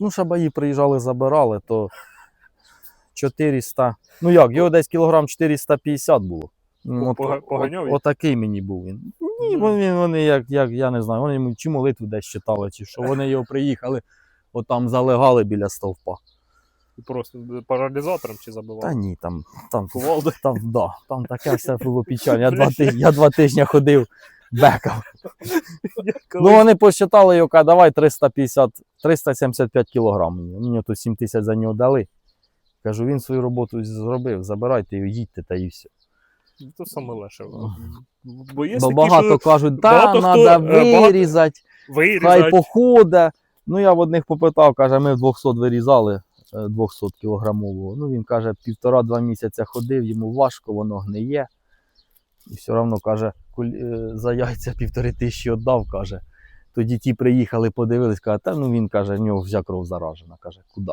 Ну, шабаї приїжджали, забирали, то 400. Ну як, його десь кілограм 450 було. Ну, от- Пога- от- поганяв? Отакий мені був він. Ні, вони, вони як, як, я не знаю, вони йому чи молитву десь читали, чи що. Вони його приїхали, отам залегали біля стовпа. І Просто паралізатором чи забивав? Та ні, там, там, там, да, там таке все було печально. Я два, тижні, я два тижні ходив, бекав. Ну, вони посчитали його, давай 350, 375 кілограм мені. Мені тут 7 тисяч за нього дали. Кажу, він свою роботу зробив, забирайте його, їдьте та і все. Це саме легше. Бо є Бо такі, багато що кажуть, та багато хто, треба е, вирізати, хай вирізають. походе. Ну я в одних попитав, каже, ми в 200 вирізали е, 200 кілограмового. Ну він каже, півтора-два місяця ходив, йому важко, воно гниє. І все одно каже, е, за яйця півтори тисячі віддав, каже. Тоді ті приїхали, подивились, каже, та ну він каже, в нього вся кров заражена. Каже, куди?